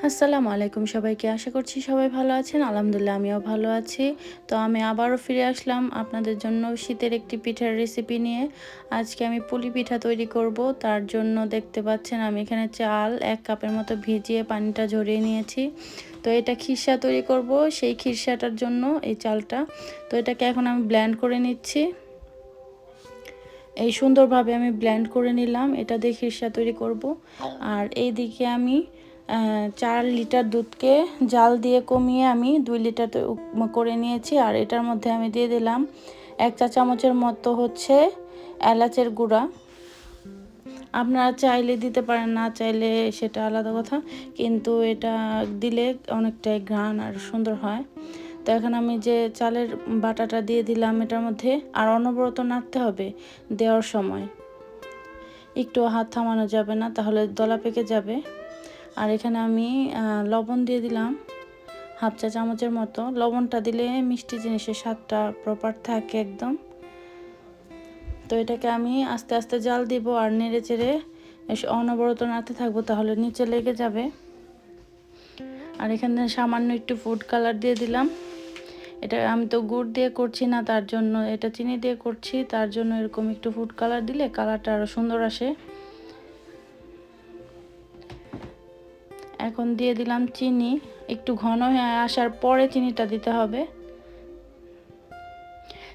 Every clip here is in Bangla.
আসসালামু আলাইকুম সবাইকে। আশা করছি সবাই ভালো আছেন। আলহামদুলিল্লাহ, আমিও ভালো আছি। তো আমি আবারও ফিরে আসলাম আপনাদের জন্য শীতের একটি পিঠার রেসিপি নিয়ে। আজকে আমি পুলি পিঠা তৈরি করব। তার জন্য দেখতে পাচ্ছেন আমি এখানে চাল এক কাপের মতো ভিজিয়ে পানিটা ঝরিয়ে নিয়েছি। তো এটা খিরসা তৈরি করব, সেই খিরসাটার জন্য এই চালটা। তো এটাকে এখন আমি ব্ল্যান্ড করে নিচ্ছি। এই সুন্দরভাবে আমি ব্ল্যান্ড করে নিলাম। এটা দিয়ে খিরসা তৈরি করব। আর এই দিকে আমি চার লিটার দুধকে জাল দিয়ে কমিয়ে আমি দুই লিটার করে নিয়েছি। আর এটার মধ্যে আমি দিয়ে দিলাম এক চা চামচের মতো হচ্ছে এলাচের গুঁড়া। আপনারা চাইলে দিতে পারেন, না চাইলে সেটা আলাদা কথা। কিন্তু এটা দিলে অনেকটাই ঘ্রাণ আর সুন্দর হয়। তো এখন আমি যে চালের বাটাটা দিয়ে দিলাম এটার মধ্যে, আর অনবরত নাড়তে হবে দেওয়ার সময়। একটু হাত থামানো যাবে না, তাহলে দলা পেকে যাবে। আর এখানে আমি লবণ দিয়ে দিলাম, হাফ চা চামচের মতো। লবণটা দিলে মিষ্টি জিনিসের স্বাদটা প্রপার থাকে একদম। তো এটাকে আমি আস্তে আস্তে জাল দিব আর নেড়ে চেড়ে অনবরত নাড়তে থাকব তাহলে নিচে লেগে যাবে। আর এখানে সামান্য একটু ফুড কালার দিয়ে দিলাম। এটা আমি তো গুড় দিয়ে করছি না, তার জন্য এটা চিনি দিয়ে করছি, তার জন্য এরকম একটু ফুড কালার দিলে কালারটা আরও সুন্দর আসে। এখন দিয়ে দিলাম চিনি। একটু ঘন হয়ে আসার পরে চিনিটা দিতে হবে।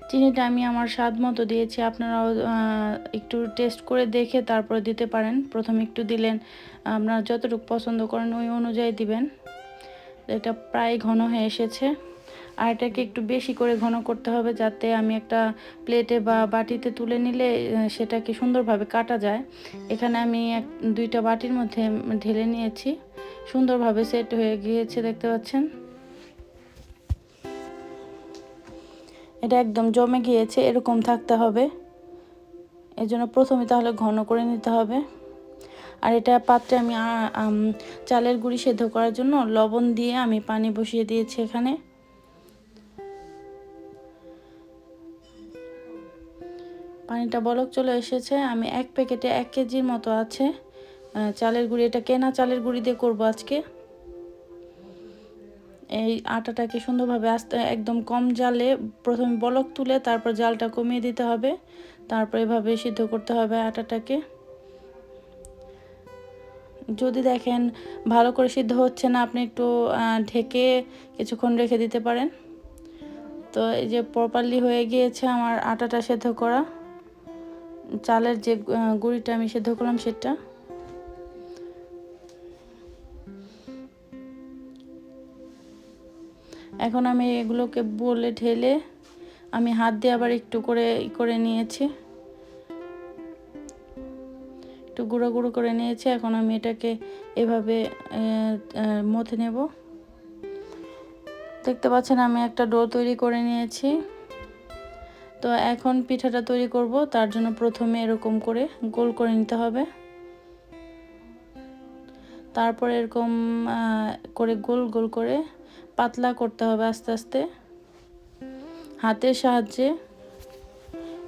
চিনিটা আমি আমার স্বাদ মতো দিয়েছি। আপনারাও একটু টেস্ট করে দেখে তারপরে দিতে পারেন। প্রথমে একটু দিলেন, আপনারা যতটুকু পছন্দ করেন ওই অনুযায়ী দিবেন। এটা প্রায় ঘন হয়ে এসেছে। আর এটাকে একটু বেশি করে ঘন করতে হবে যাতে আমি একটা প্লেটে বা বাটিতে তুলে নিলে সেটাকে সুন্দরভাবে কাটা যায়। এখানে আমি এক, দুইটা বাটির মধ্যে ঢেলে নিয়েছি। সুন্দরভাবে সেট হয়ে গিয়েছে, দেখতে পাচ্ছেন? এটা একদম জমে গিয়েছে, এরকম থাকতে হবে। এর জন্য প্রথমে তাহলে ঘন করে নিতে হবে। আর এটা পাত্রে আমি, চালের গুঁড়ি সেদ্ধ করার জন্য লবণ দিয়ে আমি পানি বসিয়ে দিয়েছি এখানে। পানিটা বলক চলে এসেছে, আমি এক প্যাকেটে এক কেজির মতো আছে। চালের গুঁড়ি, এটা কেনা চালের গুঁড়ি দিয়ে করব আজকে। এই আটাটাকে সুন্দরভাবে আস্তে, একদম কম জালে প্রথমে বলক তুলে তারপর জালটা কমিয়ে দিতে হবে। তারপর এভাবে সিদ্ধ করতে হবে আটাটাকে। যদি দেখেন ভালো করে সিদ্ধ হচ্ছে না, আপনি একটু ঢেকে কিছুক্ষণ রেখে দিতে পারেন। তো এই যে প্রপারলি হয়ে গিয়েছে আমার আটাটা সেদ্ধ করা। চালের যে গুঁড়িটা আমি সেদ্ধ করলাম সেটা। এখন আমি এগুলোকে বলে ঢেলে আমি হাত দিয়ে আবার একটু করে ই করে নিয়েছি। একটু গুঁড়ো গুঁড়ো করে নিয়েছি। এখন আমি এটাকে এভাবে মথে নেব। দেখতে পাচ্ছেন আমি একটা ডো তৈরি করে নিয়েছি। তো এখন পিঠাটা তৈরি করব। তার জন্য প্রথমে এরকম করে গোল করে নিতে হবে। তারপর এরকম করে গোল গোল করে পাতলা করতে হবে আস্তে আস্তে। হাতের সাহায্যে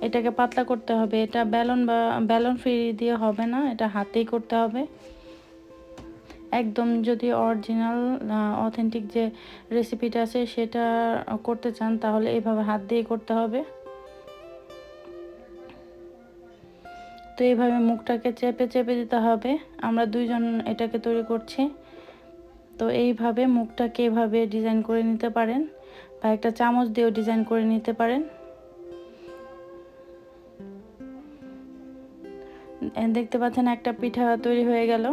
এটাকে পাতলা করতে হবে। এটা ব্যালন বা, ব্যালন ফ্রি দিয়ে হবে না, এটা হাতেই করতে হবে। একদম যদি অরিজিনাল অথেন্টিক যে রেসিপিটা আছে সেটা করতে চান, তাহলে এইভাবে হাত দিয়ে করতে হবে। তো এইভাবে মুখটাকে চেপে চেপে দিতে হবে। আমরা দুইজন এটাকে তৈরি করছি। তো এইভাবে মুখটাকে এভাবে ডিজাইন করে নিতে পারেন বা একটা চামচ দিয়েও ডিজাইন করে নিতে পারেন। দেখতে পাচ্ছেন একটা পিঠা তৈরি হয়ে গেল।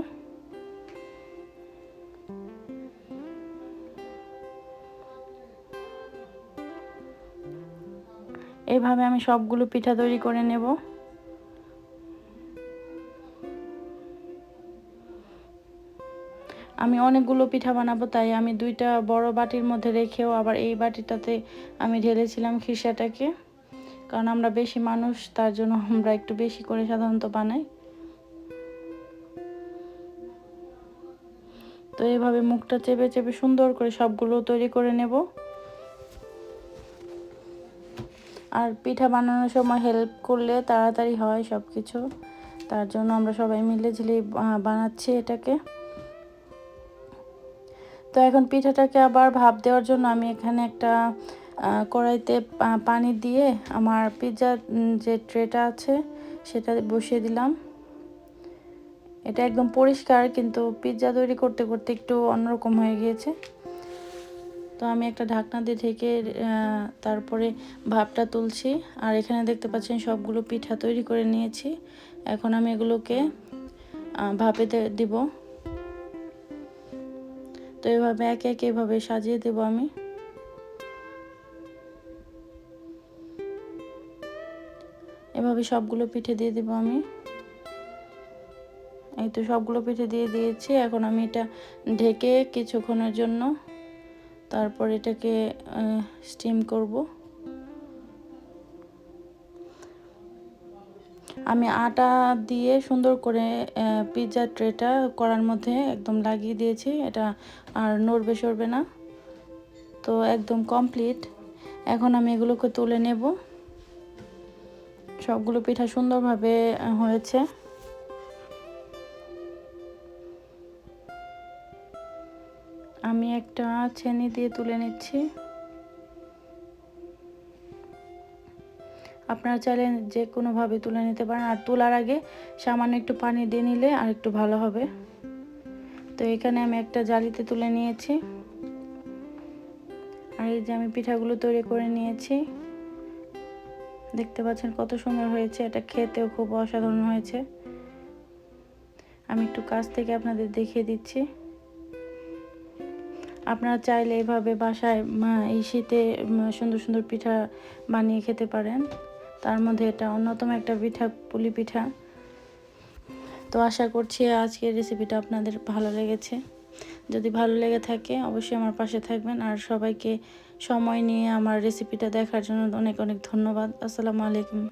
এভাবে আমি সবগুলো পিঠা তৈরি করে নেব। আমি অনেকগুলো পিঠা বানাবো, তাই আমি দুইটা বড় বাটির মধ্যে রেখেও আবার এই বাটিটাতে আমি ঢেলেছিলাম খিসাটাকে। কারণ আমরা বেশি মানুষ, তার জন্য আমরা একটু বেশি করে সাধারণত বানাই। তো এইভাবে মুখটা চেপে চেপে সুন্দর করে সবগুলো তৈরি করে নেব। আর পিঠা বানানোর সময় হেল্প করলে তাড়াতাড়ি হয় সব কিছু তার জন্য আমরা সবাই মিলে ঝিলে বানাচ্ছি এটাকে। তো এখন পিঠাটাকে আবার ভাপ দেওয়ার জন্য আমি এখানে একটা কড়াইতে পানি দিয়ে আমার পিৎজার যে ট্রেটা আছে সেটা বসিয়ে দিলাম। এটা একদম পরিষ্কার কিন্তু পিৎজা তৈরি করতে করতে একটু অন্যরকম হয়ে গিয়েছে। তো আমি একটা ঢাকনা দিয়ে ঢেকে তারপরে ভাপটা তুলছি। আর এখানে দেখতে পাচ্ছেন সবগুলো পিঠা তৈরি করে নিয়েছি। এখন আমি এগুলোকে ভাপে দিব। তো এভাবে একে একে এভাবে সাজিয়ে দেব আমি। এভাবে সবগুলো পিঠে দিয়ে দেব আমি। এই তো সবগুলো পিঠে দিয়ে দিয়েছি। এখন আমি এটা ঢেকে কিছুক্ষণের জন্য তারপর এটাকে স্টিম করব। আমি আটা দিয়ে সুন্দর করে পিৎজা ট্রেটা করার মধ্যে একদম লাগিয়ে দিয়েছি। এটা আর নড়বে সরবে না। তো একদম কমপ্লিট এখন আমি এগুলোকে তুলে নেব। সবগুলো পিঠা সুন্দরভাবে হয়েছে। আমি একটা ছেনি দিয়ে তুলে নিচ্ছি। আপনারা চাইলে যে কোনোভাবে তুলে নিতে পারেন। আর তোলার আগে সামান্য একটু পানি দিয়ে নিলে আর একটু ভালো হবে। তো এখানে আমি একটা জালিতে তুলে নিয়েছি। আর এই যে আমি পিঠাগুলো তৈরি করে নিয়েছি। দেখতে পাচ্ছেন কত সুন্দর হয়েছে। এটা খেতেও খুব অসাধারণ হয়েছে। আমি একটু কাছ থেকে আপনাদের দেখিয়ে দিচ্ছি। আপনারা চাইলে এভাবে বাসায় এই শীতে সুন্দর সুন্দর পিঠা বানিয়ে খেতে পারেন। তার মধ্যে এটা অন্যতম একটা পিঠা, পুলি পিঠা। তো আশা করছি আজকের রেসিপিটা আপনাদের ভালো লেগেছে। যদি ভালো লেগে থাকে, অবশ্যই আমার পাশে থাকবেন। আর সবাইকে সময় নিয়ে আমার রেসিপিটা দেখার জন্য অনেক অনেক ধন্যবাদ। আসসালামু আলাইকুম।